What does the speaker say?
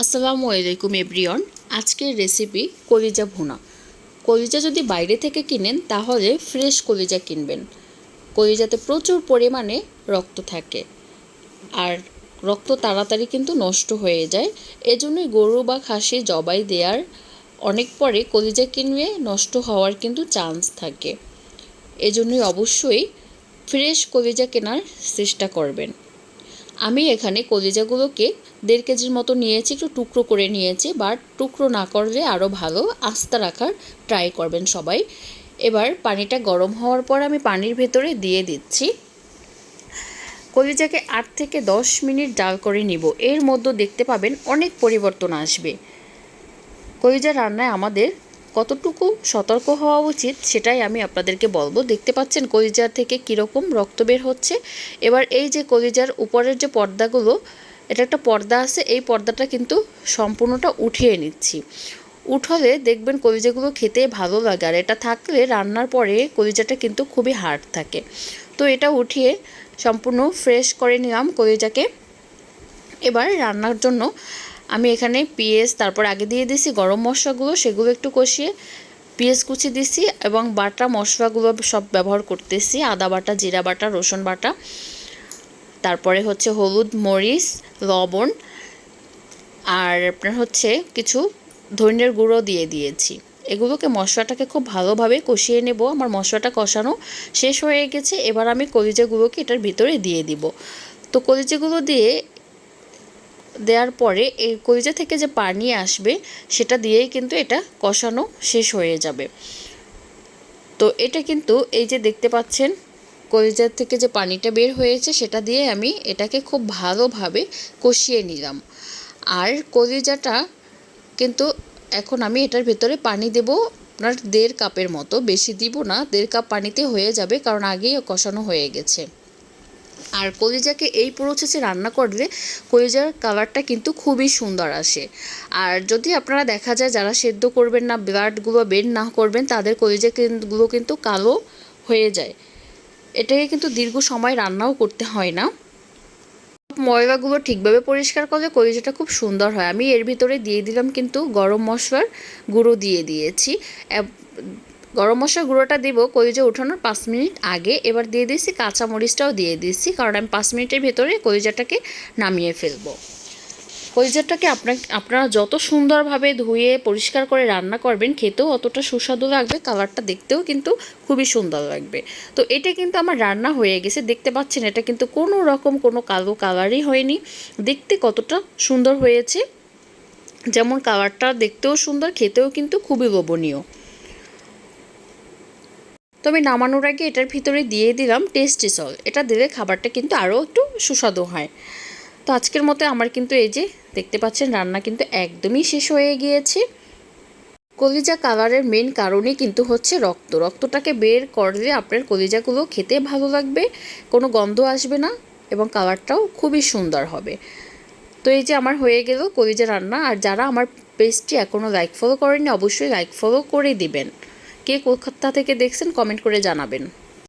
আসসালামু আলাইকুম এভরিওয়ান। আজকের রেসিপি কলিজা ভুনা। কলিজা যদি বাইরে থেকে কিনেন, তাহলে ফ্রেশ কলিজা কিনবেন। কলিজাতে প্রচুর পরিমাণে রক্ত থাকে। আর রক্ত তাড়াতাড়ি কিন্তু নষ্ট হয়ে যায়। এজন্যই গরু বা খাসি জবাই দেওয়ার অনেক পরে কলিজা কিনলে নষ্ট হওয়ার কিন্তু চান্স থাকে। এজন্যই অবশ্যই ফ্রেশ কলিজা কেনার চেষ্টা করবেন। আমি এখানে কলিজাগুলোকে দেড় কেজির মতো নিয়েছি, একটু টুকরো করে নিয়েছি বাট টুকরো না করলে আরও ভালো আস্তা রাখার ট্রাই করবেন সবাই। এবার পানিটা গরম হওয়ার পর আমি পানির ভেতরে দিয়ে দিচ্ছি। কলিজাকে আট থেকে দশ মিনিট ডাল করে নিব। এর মধ্যে দেখতে পাবেন অনেক পরিবর্তন আসবে। কলিজা রান্নায় আমাদের কতটুকু সতর্ক হওয়া উচিত সেটাই আমি আপনাদেরকে বলব। দেখতে পাচ্ছেন কলিজার থেকে কীরকম রক্ত বের হচ্ছে। এবার এই যে কলিজার উপরের যে পর্দাগুলো, এটা একটা পর্দা আছে, এই পর্দাটা কিন্তু সম্পূর্ণটা উঠিয়ে নিচ্ছি। উঠালে দেখবেন কলিজাগুলো খেতে ভালো লাগে আর এটা থাকলে রান্নার পরে কলিজাটা কিন্তু খুবই হার্ড থাকে। তো এটা উঠিয়ে সম্পূর্ণ ফ্রেশ করে নিলাম কলিজাকে। এবার রান্নার জন্য আমি এখানে পেঁয়াজ তারপর আগে দিয়ে দিছি গরম মশলাগুলো, সেগুলো একটু কষিয়ে পেঁয়াজ কুচি দিছি এবং বাটা মশলাগুলো সব ব্যবহার করতেছি, আদা বাটা, জিরা বাটা, রসুন বাটা। তারপরে হচ্ছে হলুদ, মরিচ, লবণ, আর আপনার হচ্ছে কিছু ধনিয়ার গুঁড়ো দিয়ে দিয়েছি। এগুলোকে মশলাটাকে খুব ভালোভাবে কষিয়ে নেব। আমার মশলাটা কষানো শেষ হয়ে গেছে, এবার আমি কলিজাগুলোকে এটার ভিতরে দিয়ে দিব। তো কলিজাগুলো দিয়ে দেওয়ার পরে এই কলিজা থেকে যে পানি আসবে, সেটা দিয়েই কিন্তু এটা কষানো শেষ হয়ে যাবে। তো এটা কিন্তু এই যে দেখতে পাচ্ছেন কলিজার থেকে যে পানিটা বের হয়েছে, সেটা দিয়ে আমি এটাকে খুব ভালোভাবে কষিয়ে নিলাম। আর কলিজাটা কিন্তু এখন আমি এটার ভেতরে পানি দেব, আপনার দেড় কাপের মতো। বেশি দিব না, দেড় কাপ পানিতে হয়ে যাবে, কারণ আগেই কষানো হয়ে গেছে। আর কলিজাকে এই প্রসেসে রান্না করলে কলিজার কালারটা কিন্তু খুবই সুন্দর আসে। আর যদি আপনারা দেখা যায় যারা সেদ্ধ করবেন না ব্লাডগুলো বের না করবেন, তাদের কলিজাগুলো কিন্তু কালো হয়ে যায়। এটাকে কিন্তু দীর্ঘ সময় রান্নাও করতে হয় না। ময়লাগুলো ঠিকভাবে পরিষ্কার করলে কলিজাটা খুব সুন্দর হয়। আমি এর ভিতরে দিয়ে দিলাম কিন্তু গরম মশলার গুঁড়ো দিয়ে দিয়েছি। গরম মশলার গুঁড়োটা দেবো কলিজা উঠানোর পাঁচ মিনিট আগে। এবার দিয়ে দিয়েছি কাঁচামরিচটাও দিয়ে দিচ্ছি কারণ আমি পাঁচ মিনিটের ভেতরে কলিজাটাকে নামিয়ে ফেলব। কলিজাটাকে আপনার আপনারা যত সুন্দরভাবে ধুয়ে পরিষ্কার করে রান্না করবেন, খেতেও অতটা সুস্বাদু লাগবে, কালারটা দেখতেও কিন্তু খুবই সুন্দর লাগবে। তো এটা কিন্তু আমার রান্না হয়ে গেছে, দেখতে পাচ্ছেন এটা কিন্তু কোনো রকম কোনো কালো কালারই হয়নি। দেখতে কতটা সুন্দর হয়েছে, যেমন কালারটা দেখতেও সুন্দর, খেতেও কিন্তু খুবই লোভনীয়। আমি নামানোর আগে এটার ভিতরে দিয়ে দিলাম টেস্টি সল এটা দিলে খাবারটা কিন্তু আরও একটু সুস্বাদু হয়। তো আজকের মতো আমার কিন্তু এই যে, দেখতে পাচ্ছেন রান্না কিন্তু একদমই শেষ হয়ে গিয়েছে। কলিজা কালারের মেন কারণই কিন্তু হচ্ছে রক্ত। রক্তটাকে বের করলে আপনার কলিজাগুলো খেতে ভালো লাগবে, কোনো গন্ধ আসবে না এবং কালারটাও খুবই সুন্দর হবে। তো এই যে আমার হয়ে গেল কলিজা রান্না। আর যারা আমার পেজটি এখনও লাইক ফলো করেনি অবশ্যই লাইক ফলো করে দিবেন। কে কলকাতা থেকে দেখছেন কমেন্ট করে জানাবেন।